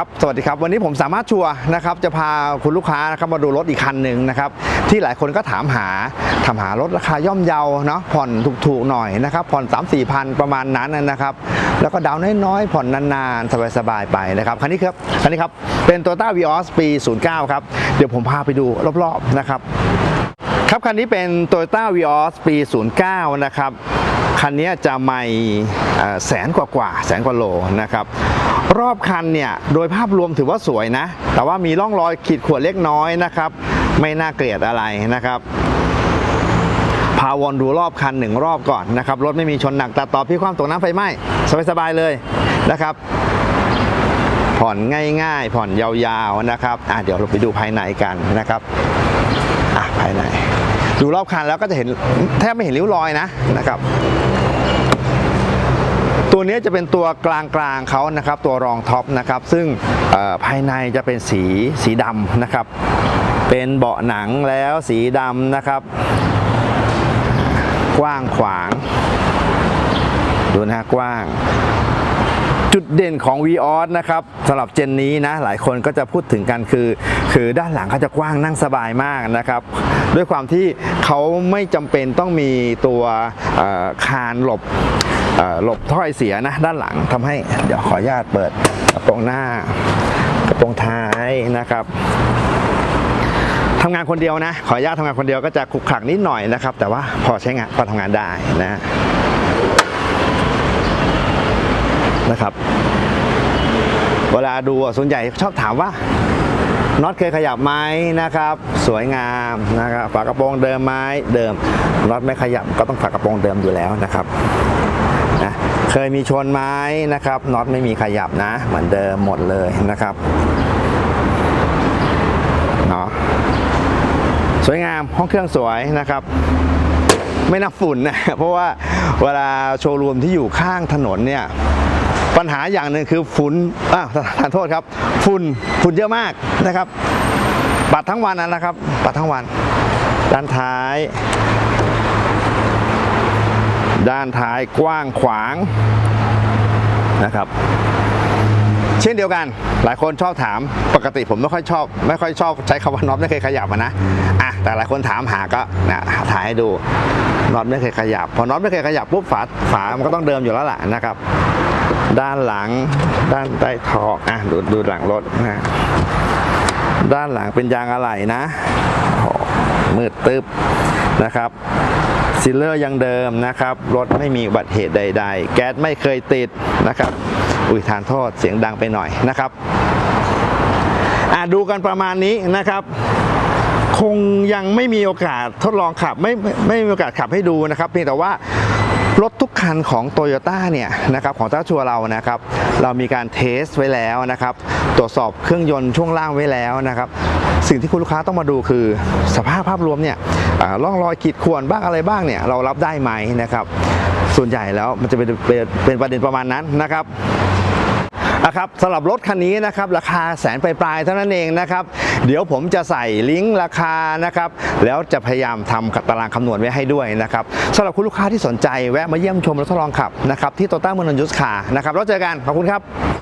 ครับสวัสดีครับวันนี้ผมสามารถชัวร์นะครับจะพาคุณลูกค้านะครับมาดูรถอีกคันหนึ่งนะครับที่หลายคนก็ถามหาถามหารถราคาย่อมเยาเนาะผ่อนถูกๆหน่อยนะครับผ่อน 3 4พันประมาณนั้นนะครับแล้วก็ดาวน์น้อยๆผ่อนนานๆ สบายๆไปนะครับคันนี้ครับคันนี้ครับเป็น Toyota Vios ปี 09 ครับ เดี๋ยวผมพาไปดูรอบๆนะครับครับคันนี้เป็น Toyota Vios ปี 09 นะครับ คันนี้จะไม่แสนกว่ากว่าแสนกว่าโลนะครับ รอบคันเนี่ยโดยภาพรวมถือว่าสวยนะ แต่ว่ามีร่องรอยขีดข่วนเล็กน้อยนะครับ ไม่น่าเกลียดอะไรนะครับ พาวนดูรอบคันหนึ่งรอบก่อนนะครับรถไม่มีชนหนักตัดต่อพี่ความตกน้ำไฟไหม้สบายๆเลยนะครับ ผ่อนง่าย ๆ ผ่อนยาวๆนะครับอะเดี๋ยวเราไปดูภายในกันนะครับอะภายใน ดูรอบคันแล้วก็จะเห็นแทบไม่เห็นริ้วรอยนะนะครับ ตัวนี้จะเป็นตัวกลางกลางๆเขานะครับตัวรองท็อปนะครับซึ่งภายในจะเป็นสีสีดำนะครับ เป็นเบาะหนังแล้วสีดำนะครับ กว้างขวางดูนะฮะกว้าง จุดเด่นของ v ีออสนะครับสำหรับเจนนี้นะหลายคนก็จะพูดถึงกันคือ คือด้านหลังเขาจะกว้างนั่งสบายมากนะครับ ด้วยความที่เขาไม่จำเป็นต้องมีตัวคานหลบหลบถ้อยเสียนะด้านหลังทำให้เดี๋ยวขออนุญาตเปิดกระโปรงหน้ากระโปรงท้ายนะครับทำงานคนเดียวนะ ขออนุญาตทำงานคนเดียวก็จะขลุกขลักนิดหน่อยนะครับ แต่ว่าพอใช้งานพอทำงานได้นะ นะครับ เวลาดูส่วนใหญ่ชอบถามว่าน็อตเคยขยับไหมนะครับ สวยงามนะครับฝากระโปรงเดิมไหมเดิมน็อตไม่ขยับก็ต้องฝากระโปรงเดิมอยู่แล้วนะครับนะเคยมีชนไหมนะครับน็อตไม่มีขยับนะ เหมือนเดิมหมดเลยนะครับเนาะสวยงามห้องเครื่องสวยนะครับ ไม่นับฝุ่นนะเพราะว่าเวลาโชว์รูมที่อยู่ข้างถนนเนี่ย ปัญหาอย่างหนึ่งคือฝุ่นอ่าทานโทษครับ ฝุ่นฝุ่นเยอะมากนะครับ ปัดทั้งวันนะครับ ปัดทั้งวัน ด้านท้าย ด้านท้ายกว้างขวางนะครับ เช่นเดียวกัน หลายคนชอบถามปกติผมไม่ค่อยชอบ ไม่ค่อยชอบใช้คำว่าน็อตไม่เคยขยับนะอะแต่หลายคนถามหาก็นะถ่ายให้ดูน็อตไม่เคยขยับ พอน็อตไม่เคยขยับปุ๊บฝาฝามันก็ต้องเดิมอยู่แล้วล่ะนะครับ ด้านหลัง ด้านใต้ท้องอะดูดูหลังรถนะด้านหลังเป็นยางอะไหล่นะโอ้โหมืดตึบนะครับซิลเลอร์ยังเดิมนะครับ รถไม่มีอุบัติเหตุใด ๆ แก๊สไม่เคยติดนะครับ อุ้ยทานโทษเสียงดังไปหน่อยนะครับอะดูกันประมาณนี้นะครับ คงยังไม่มีโอกาสทดลองขับไม่ไม่ไม่มีโอกาสขับให้ดูนะครับเพียงแต่ว่า รถทุกคันของโตโยต้าเนี่ยนะครับของเจ้าชัวเรานะครับ เรามีการเทสไว้แล้วนะครับ ตรวจสอบเครื่องยนต์ช่วงล่างไว้แล้วนะครับ สิ่งที่คุณลูกค้าต้องมาดูคือสภาพภาพรวมเนี่ยร่องรอยขีดข่วนบ้างอะไรบ้างเนี่ยเรารับได้ไหมนะครับ ส่วนใหญ่แล้วมันจะเป็นเป็นประเด็นประมาณนั้นนะครับ นะครับสำหรับรถคันนี้นะครับราคาแสนปลายๆเท่านั้นเองนะครับ เดี๋ยวผมจะใส่ลิงก์ราคานะครับแล้วจะพยายามทำตารางคำนวณไว้ให้ด้วยนะครับสำหรับคุณลูกค้าที่สนใจแวะมาเยี่ยมชมและทดลองขับนะครับที่โตต้าเมืองนนท์ยุสคานะครับแล้วเจอกันขอบคุณครับ